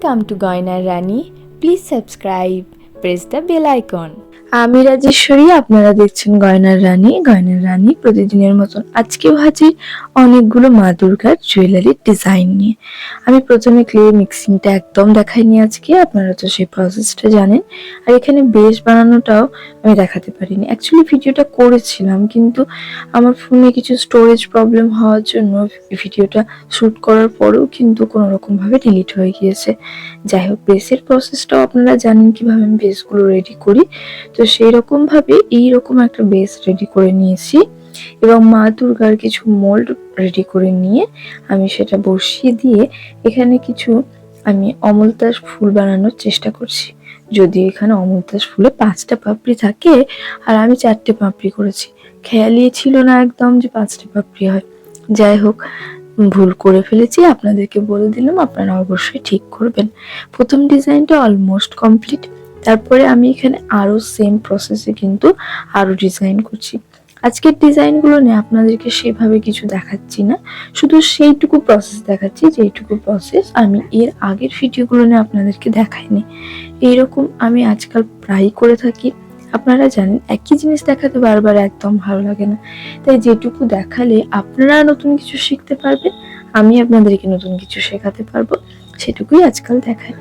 Welcome to Goinar Rani. Please subscribe. Press the bell icon. আমি রাজেশ্বরী, আপনারা দেখছেন গয়নার রানী। গয়নার রানী প্রতিদিনের মতন আজকেও হাজির অনেকগুলো মা দুর্গার জুয়েলারির ডিজাইন নিয়ে। আমি প্রথমে ক্লে মিক্সিংটা একদম দেখাইনি আজকে, আপনারা তো সেই প্রসেসটা জানেন। আর এখানে বেশ বানানোটাও আমি দেখাতে পারিনি। অ্যাকচুয়ালি ভিডিওটা করেছিলাম, কিন্তু আমার ফোনে কিছু স্টোরেজ প্রবলেম হওয়ার জন্য ভিডিওটা শ্যুট করার পরেও কিন্তু কোনোরকমভাবে ডিলিট হয়ে গিয়েছে। যাই হোক বেসের প্রসেসটাও আপনারা জানেন কীভাবে আমি বেসগুলো রেডি করি। তো সেই রকম ভাবে এইরকম একটা বেস রেডি করে নিয়েছি এবং মা দুর্গার কিছু মোল্ড রেডি করে নিয়ে আমি সেটা বসিয়ে দিয়ে এখানে কিছু আমি অমলতাস ফুল বানানোর চেষ্টা করছি। যদি এখানে অমলতাস ফুলে পাঁচটা পাপড়ি থাকে আর আমি চারটে পাপড়ি করেছি। খেয়ালই ছিল না একদম যে পাঁচটা পাপড়ি হয়। যাই হোক, ভুল করে ফেলেছি, আপনাদেরকে বলে দিলাম, আপনারা অবশ্যই ঠিক করবেন। প্রথম ডিজাইনটা অলমোস্ট কমপ্লিট তারপরে আমি এখানে আরও সেম প্রসেসে কিন্তু আরও ডিজাইন করছি। আজকের ডিজাইনগুলো নিয়ে আপনাদেরকে সেভাবে কিছু দেখাচ্ছি না। শুধু সেইটুকু প্রসেস দেখাচ্ছি যেইটুকু প্রসেস আমি এর আগের ভিডিওগুলো নিয়ে আপনাদেরকে দেখাইনি। এইরকম আমি আজকাল প্রায়ই করে থাকি। আপনারা জানেন, একই জিনিস দেখাতে বারবার একদম ভালো লাগে না। তাই যেটুকু দেখালে আপনারা নতুন কিছু শিখতে পারবেন, আমি আপনাদেরকে নতুন কিছু শেখাতে পারব। সেটুকুই আজকাল দেখায়।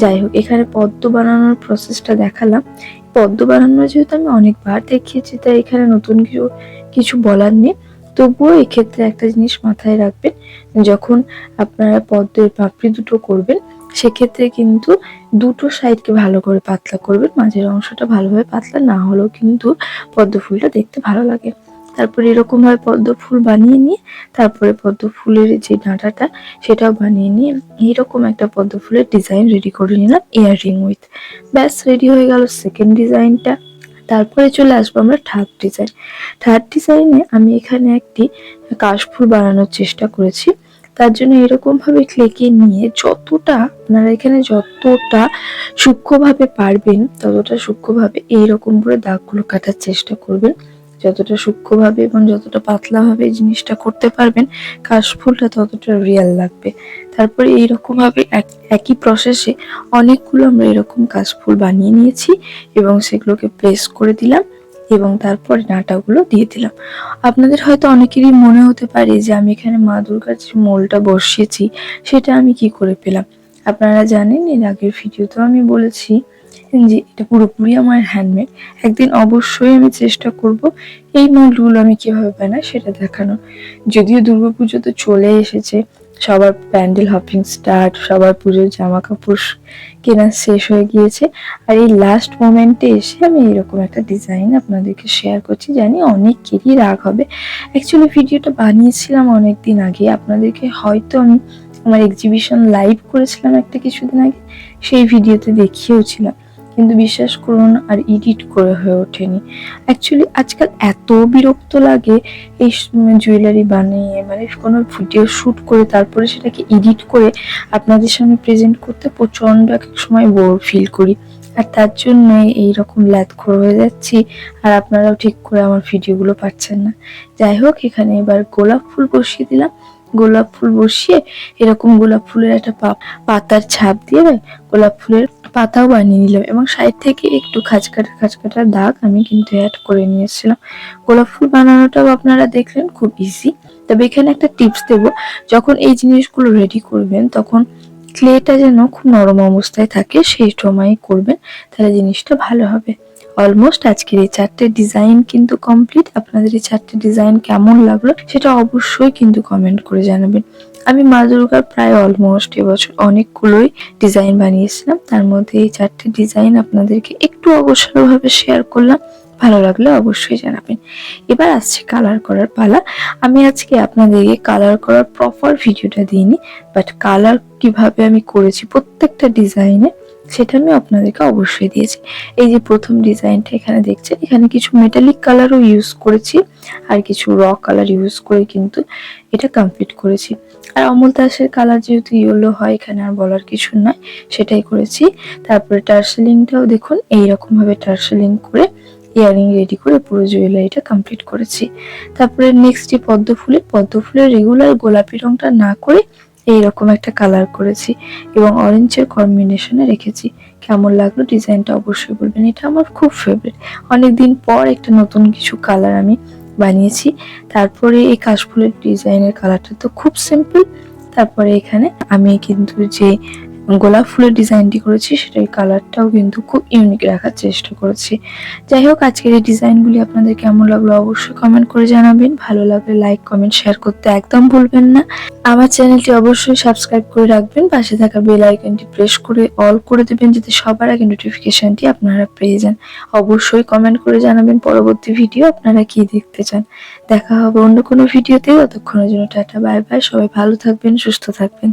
যাই হোক, এখানে পদ্ম বানানোর প্রসেসটা দেখালাম। পদ্ম বানানো যেহেতু আমি অনেকবার দেখিয়েছি, তাই এখানে নতুন কিছু কিছু বলার নেই। তবুও এক্ষেত্রে একটা জিনিস মাথায় রাখবেন, যখন আপনারা পদ্মের পাপড়ি দুটো করবেন, সেক্ষেত্রে কিন্তু দুটো সাইডকে ভালো করে পাতলা করবেন, মাঝের অংশটা ভালোভাবে পাতলা না হলেও কিন্তু পদ্ম ফুলটা দেখতে ভালো লাগে। তারপরে এরকম ভাবে পদ্ম ফুল বানিয়ে নিয়ে তারপরে পদ্ম ফুলের যে ডাঁটাটা সেটাও বানিয়ে নিয়ে এইরকম একটা পদ্ম ফুলের ডিজাইন রেডি করে নিলাম ইয়াররিং উইথ ব্যাস রেডি হয়ে গেল সেকেন্ড ডিজাইনটা তারপরে চলে আসব আমরা থার্ড ডিজাইন থার্ড ডিজাইনে আমি এখানে একটি কাশফুল বানানোর চেষ্টা করেছি। তার জন্য এরকম ভাবে ক্লেকে নিয়ে যতটা আপনারা এখানে যতটা সূক্ষ্মভাবে পারবেন, ততটা সূক্ষ্মভাবে এইরকম করে দাগগুলো কাটার চেষ্টা করবেন। যতটা সূক্ষ্মভাবে এবং যতটা পাতলাভাবে জিনিসটা করতে পারবেন, কাশফুলটা ততটা রিয়েল লাগবে। তারপরে এইরকম ভাবে এক- একই প্রসেসে অনেকগুলো আমরা এরকম কাশফুল বানিয়ে নিয়েছি এবং সেগুলোকে প্লেস করে দিলাম এবং তারপরে ডাঁটাগুলো দিয়ে দিলাম। আপনাদের হয়তো অনেকেরই মনে হতে পারে যে আমি এখানে মা দুর্গার যে মোলটা বসিয়েছি, সেটা আমি কি করে পেলাম? আপনারা জানেন, এর আগের ভিডিওতেও আমি বলেছি যে এটা পুরোপুরি আমার হ্যান্ডমেড একদিন অবশ্যই আমি চেষ্টা করব এই মোল্ডগুলো আমি কীভাবে বানাই সেটা দেখানো যদিও দুর্গাপুজো তো চলে এসেছে, সবার প্যান্ডেল হপিং স্টার্ট সবার পুজোর জামা কাপড় কেনা শেষ হয়ে গিয়েছে। আর এই লাস্ট মোমেন্টে এসে আমি এরকম একটা ডিজাইন আপনাদেরকে শেয়ার করছি, জানি অনেকেরই রাগ হবে। অ্যাকচুয়ালি ভিডিওটা বানিয়েছিলাম অনেক দিন আগে, আপনাদেরকে হয়তো আমি আমার এক্সিবিশন লাইভ করেছিলাম একটা কিছুদিন আগে, সেই ভিডিওতে দেখিয়েওছিলাম কিন্তু বিশ্বাস করুন আর এডিট করে হয়ে ওঠেনি। অ্যাকচুয়ালি আজকাল এত বিরক্ত লাগে এই জুয়েলারি বানিয়ে মানে কোনো ভিডিও শ্যুট করে তারপরে সেটাকে এডিট করে আপনাদের সামনে প্রেজেন্ট করতে প্রচণ্ড এক সময় বোর ফিল করি। আর তার জন্য এইরকম ল্যাদখোর হয়ে যাচ্ছি আর আপনারাও ঠিক করে আমার ভিডিওগুলো পাচ্ছেন না। যাই হোক, এখানে এবার গোলাপ ফুল বসিয়ে দিলাম। গোলাপ ফুল বসিয়ে এরকম গোলাপ ফুলের একটা পাতার ছাপ দিয়ে গোলাপ ফুলের পাতাও বানিয়ে নিলাম। এবং সাইড থেকে একটু খাঁচকাটা খাঁচকাটা দাগ আমি কিন্তু অ্যাড করে নিয়েছিলাম। গোলাপ ফুল বানানোটাও আপনারা দেখলেন খুব ইজি তবে এখানে একটা টিপস দেব, যখন এই জিনিসগুলো রেডি করবেন, তখন ক্লেটা যেন খুব নরম অবস্থায় থাকে, সেই সময় করবেন, তাহলে জিনিসটা ভালো হবে। অলমোস্ট আজকের এই চারটে ডিজাইন কিন্তু কমপ্লিট আপনাদের এই চারটে ডিজাইন কেমন লাগল সেটা অবশ্যই কিন্তু কমেন্ট করে জানাবেন। আমি মা দুর্গার প্রায় অলমোস্ট এবছর অনেকগুলোই ডিজাইন বানিয়েছিলাম। তার মধ্যে এই চারটে ডিজাইন আপনাদেরকে একটু অবসরভাবে শেয়ার করলাম। ভালো লাগলে অবশ্যই জানাবেন। এবার আসছে কালার করার পালা। আমি আজকে আপনাদেরকে কালার করার প্রপার ভিডিওটা দিইনি বাট কালার কীভাবে আমি করেছি প্রত্যেকটা ডিজাইনে সেটা আমি আপনাদেরকে অবশ্যই দিয়েছি। এই যে প্রথম ডিজাইনটা এখানে দেখছেন, এখানে কিছু মেটালিক কালারও ইউজ করেছি আর কিছু র কালার ইউজ করে কিন্তু এটা কমপ্লিট করেছি। আর অমল দাসের কালার যেহেতু ইয়েলো হয়, এখানে আর বলার কিছু নয় সেটাই করেছি। তারপরে টার্সেলিংটাও দেখুন এইরকম ভাবে টার্সেলিং করে ইয়ারিং রেডি করে পুরো জুয়েলারিটা কমপ্লিট করেছি। তারপরে নেক্সট যে পদ্ম ফুলের পদ্ম ফুলের রেগুলার গোলাপি রংটা না করে এইরকম একটা কালার করেছি এবং অরেঞ্জের কম্বিনেশনে রেখেছি। কেমন লাগল ডিজাইনটা অবশ্যই বলবেন। এটা আমার খুব ফেভারিট অনেক দিন পর একটা নতুন কিছু কালার আমি বানিয়েছি। তারপরে এই কাশফুলের ডিজাইনের কালারটা তো খুব সিম্পল তারপরে এখানে আমি কিন্তু যে গোলাপ ফুলের ডিজাইনটি করেছি, সেটার কালারটাও কিন্তু খুব ইউনিক রাখার চেষ্টা করেছি। যাই হোক, আজকের এই ডিজাইনগুলি আপনাদের কেমন লাগল অবশ্যই কমেন্ট করে জানাবেন। ভালো লাগলে লাইক কমেন্ট শেয়ার করতে একদম ভুলবেন না। আমার চ্যানেলটি অবশ্যই সাবস্ক্রাইব করে রাখবেন। পাশে থাকা বেল আইকনটি প্রেস করে অল করে দেবেন, যাতে সবার আগে নোটিফিকেশনটি আপনারা পেয়ে যান। অবশ্যই কমেন্ট করে জানাবেন পরবর্তী ভিডিও আপনারা কি দেখতে চান। দেখা হবে অন্য কোনো ভিডিওতে ততক্ষণের জন্য টাটা বাই বাই সবাই ভালো থাকবেন, সুস্থ থাকবেন।